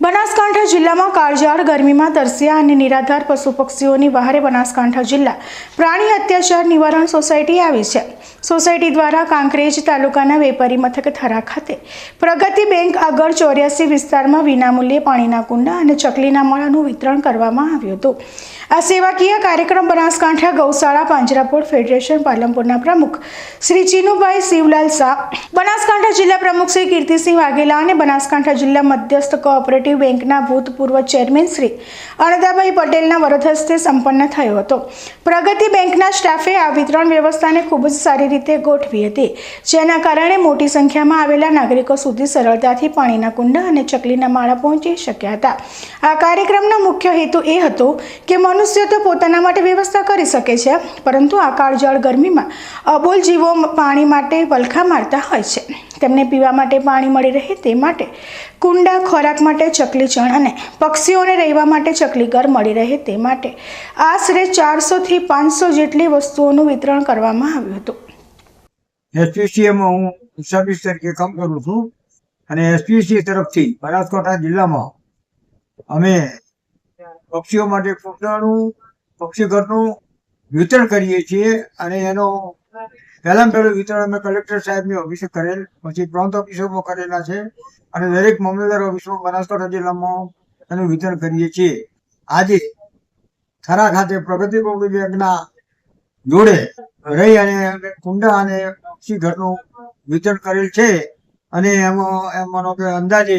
બનાસકાંઠા જિલ્લામાં કાળઝાળ, ગરમીમાં તરસ્યા અને નિરાધાર પશુ પક્ષીઓની વહારે બનાસકાંઠા જિલ્લા પ્રાણી અત્યાચાર નિવારણ સોસાયટી આવી છે. સોસાયટી દ્વારા કાંકરેજ તાલુકાના વેપારી મથક થરા ખાતે પ્રગતિ બેંક આગળ ચોર્યાસી વિસ્તારમાં વિનામૂલ્યે પાણીના કુંડા અને ચકલીના માળાનું વિતરણ કરવામાં આવ્યું હતું. આ સેવાકીય કાર્યક્રમ બનાસકાંઠા, ગૌશાળા, પાંજરાપોળ ફેડરેશન, પાલનપુરના પ્રમુખ શ્રી ચીનુભાઈ શિવલાલ શાહ, બનાસકાંઠા જિલ્લા પ્રમુખ શ્રી કીર્તિસિંહ વાઘેલા અને બનાસકાંઠા જિલ્લા મધ્યસ્થ કોઓપરેટિવ બેંકના ભૂતપૂર્વ ચેરમેન શ્રી અણદાભાઈ પટેલના વરદહસ્તે સંપન્ન થયો હતો. પ્રગતિ બેંકના સ્ટાફે આ વિતરણ વ્યવસ્થાને ખૂબ જ સારી રીતે ગોઠવી હતી. જેના કારણે મોટી સંખ્યામાં આવેલા નાગરિકો સુધી સરળતાથી પાણીના કુંડા અને ચકલીના માળા પહોંચી શક્યા હતા. આ કાર્યક્રમનો મુખ્ય હેતુ એ હતો કે મનુષ્ય તો પોતાના માટે વ્યવસ્થા કરી શકે છે, પરંતુ આ કાળજાળ ગરમીમાં અબોલ જીવો પાણી માટે વલખા મારતા હોય છે. તેમને પીવા માટે પાણી મળી રહે તે માટે કુંડા, ખોરાક માટે ચકલી ચણ અને પક્ષીઓને રહેવા માટે ચકલી ઘર મળી રહે તે માટે આશરે ચારસોથી પાંચસો જેટલી વસ્તુઓનું વિતરણ કરવામાં આવ્યું હતું. એસપીસીએમાં હું સર્વિસ તરીકે કામ કરું છું અને એસપીસી તરફથી બનાસકાંઠા જિલ્લામાં અમે પક્ષીઓ માટે કુંડાનું પક્ષી ઘરનું વિતરણ કરીએ છીએ અને એનો પહેલાં પહેલું વિતરણ અમે કલેક્ટર સાહેબની ઓફિસે કરેલ, પછી પ્રાંત ઓફિસોમાં કરેલા છે અને દરેક મામલતદાર ઓફિસમાં બનાસકાંઠા જિલ્લામાં એનું વિતરણ કરીએ છીએ. આજે થરા ખાતે પ્રગતિ કોપી બેંકના જોડે રહી અને કુંડા અને પક્ષી ઘરનું વિતરણ કરેલ છે અને એમાં એમ માનો કે અંદાજે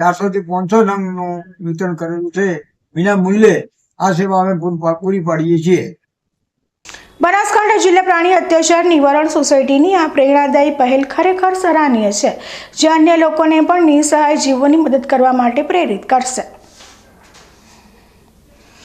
ચારસો થી પાંચસો નંગનું વિતરણ કરેલું છે. વિના મૂલ્યે આ સેવા અમે પૂરી પાડીએ છીએ. બનાસકાંઠા જિલ્લા પ્રાણી અત્યાચાર નિવારણ સોસાયટીની આ પ્રેરણાદાયી પહેલ ખરેખર સરાહનીય છે, જે અન્ય લોકોને પણ નિસહાય જીવોની મદદ કરવા માટે પ્રેરિત કરશે.